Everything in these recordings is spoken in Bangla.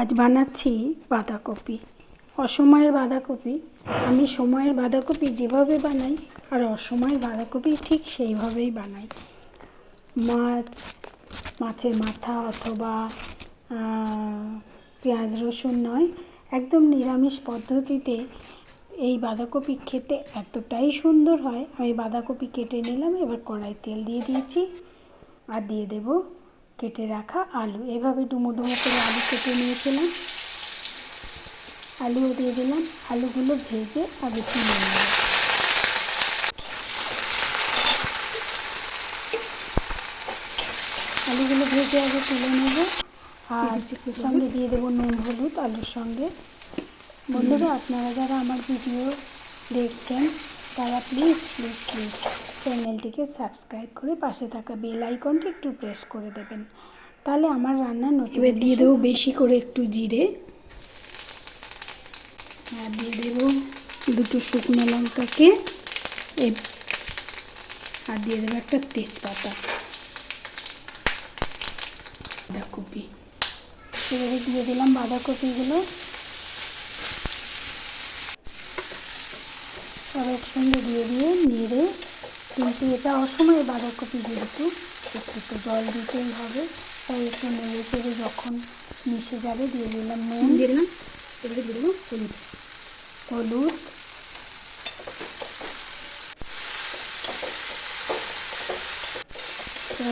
আজ বানাচ্ছি বাঁধাকপি। অসময়ের বাঁধাকপি। আমি সময়ের বাঁধাকপি যেভাবে বানাই আর অসময়ের বাঁধাকপি ঠিক সেইভাবেই বানাই। মাছ, মাছের মাথা অথবা পেঁয়াজ, রসুন নয়, একদম নিরামিষ পদ্ধতিতে এই বাঁধাকপি খেতে এতটাই সুন্দর হয়। আমি বাঁধাকপি কেটে নিলাম, এবার কড়াই তেল দিয়ে দিয়েছি। আর দিয়ে দেব কেটে রাখা আলু। এভাবে ডুমো ডুমো করে আলু কেটে নিয়েছিলাম। আলুও দিয়ে দিলাম। আলুগুলো ভেজে আগে তুলে নেব আলুগুলো ভেজে আগে তুলে নেব। আর সঙ্গে দিয়ে দেবো নুন হলুদ আলুর সঙ্গে। বন্ধুরা আপনারা যারা আমার ভিডিও দেখছেন তারা প্লিজ প্লিজ প্লিজ চ্যানেলটিকে সাবস্ক্রাইব করে পাশে থাকা বেল আইকনটি একটু প্রেস করে দেবেন। তাহলে আমার রান্না নতুন এবার দিয়ে দেবো বেশি করে একটু জিরে। আর দিয়ে দেবো দুটো শুকনো লঙ্কাকে। আর দিয়ে দেবো একটা তেজপাতা। বাঁধাকপি এবারে দিয়ে দিলাম বাঁধাকপিগুলো। সব একসঙ্গে দিয়ে দিয়ে নেড়ে কিন্তু এটা অসময়ে বাঁধাকপি যেহেতু একটু তো জল দিতেই হবে। তাই একটু নেড়ে চেড়ে যখন মিশে যাবে দিয়ে দিলাম নুন। দিলাম। এবারে দেবো হলুদ। হলুদ।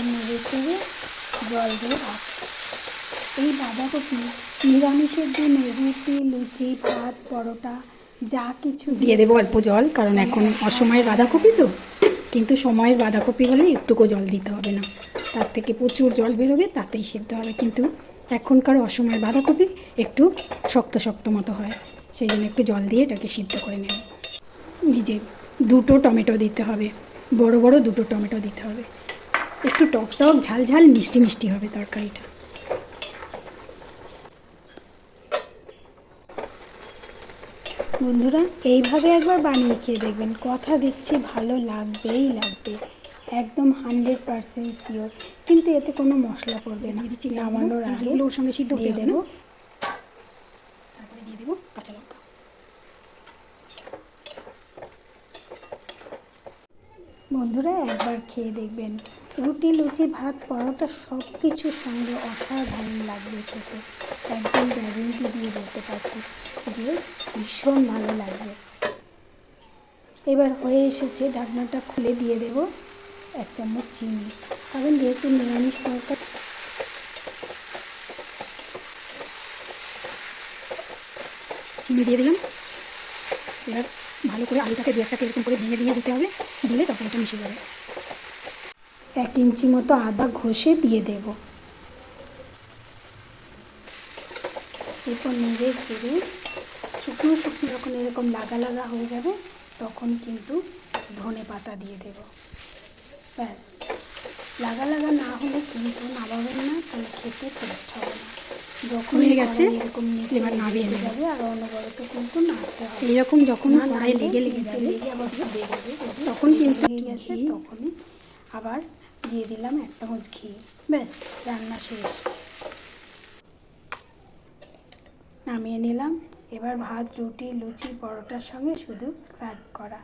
নেড়ে চেড়ে জল দিয়ে রাখ এই বাঁধাকপি নিরামিষের দিনে রুটি লুচি ভাত পরোটা যা কিছু দিয়ে দেবো অল্প জল, কারণ এখন অসময়ের বাঁধাকপি তো। কিন্তু সময়ের বাঁধাকপি হলে একটুকু জল দিতে হবে না। তার থেকে প্রচুর জল বেরোবে, তাতেই সেদ্ধ হবে। কিন্তু এখনকার অসময়ের বাঁধাকপি একটু শক্ত শক্ত মতো হয়। সেই জন্য একটু জল দিয়ে এটাকে সিদ্ধ করে নেব। যে দুটো টমেটো দিতে হবে, বড় বড় দুটো টমেটো দিতে হবে। একটু টক টক, ঝাল ঝাল, মিষ্টি মিষ্টি হবে তরকারিটা। বন্ধুরা এইভাবে একবার বানিয়ে খেয়ে দেখবেন। কথা দিচ্ছি ভালো লাগবেই লাগবে। একদম হান্ড্রেড পারসেন্ট শিওর কিন্তু এতে কোনো মশলা পড়বে না। নামানোর আগে ওর সঙ্গে সিদ্ধ দিয়ে দেবো। তারপরে দিয়ে দেবো কাঁচা লঙ্কা। বন্ধুরা একবার খেয়ে দেখবেন। রুটি লুচি ভাত পরোটা সব কিছুর সঙ্গে অসাধারণ লাগবে খেতে। একদম গ্যারেন্টি দিয়ে বলতে পারছি। যে ভীষণ ভালো লাগবে। এবার হয়ে এসেছে ঢাকনাটা খুলে দিয়ে দেব এক চামচ চিনি। কারণ যেহেতু নিরামিষ তরকারি চিনি দিয়ে দিলাম। এবার ভালো করে আলুটাকে দু একটা এরকম করে ভেঙে ভেঙে দিতে হবে। দিলে তরকারিটা মিশে যাবে। এক ইঞ্চি মতো আদা ঘষে দিয়ে দেব। এরপর নেড়ে ছেড়ে শুকনো শুকনো যখন এরকম লাগা লাগা হয়ে যাবে তখন কিন্তু ধনে পাতা দিয়ে দেব। ব্যাস। লাগা লাগা না হলে কিন্তু নামাবেন না তাহলে খেতে টেস্ট হবে না। যখন হয়ে গেছে, এরকম এবার নামিয়ে লেগে নেব। যাবে আর অনবরত কিন্তু নাড়তে হবে। এইরকম যখন কড়াই লেগে লেগে যাবে তখন কিন্তু গেছে ঘি- তখনই আবার দিয়ে দিলাম এক চামচ ঘি। ব্যাস রান্না শেষ। নামিয়ে নিলাম। এবার ভাত রুটি লুচি পরোটার সঙ্গে শুধু সার্ভ করা।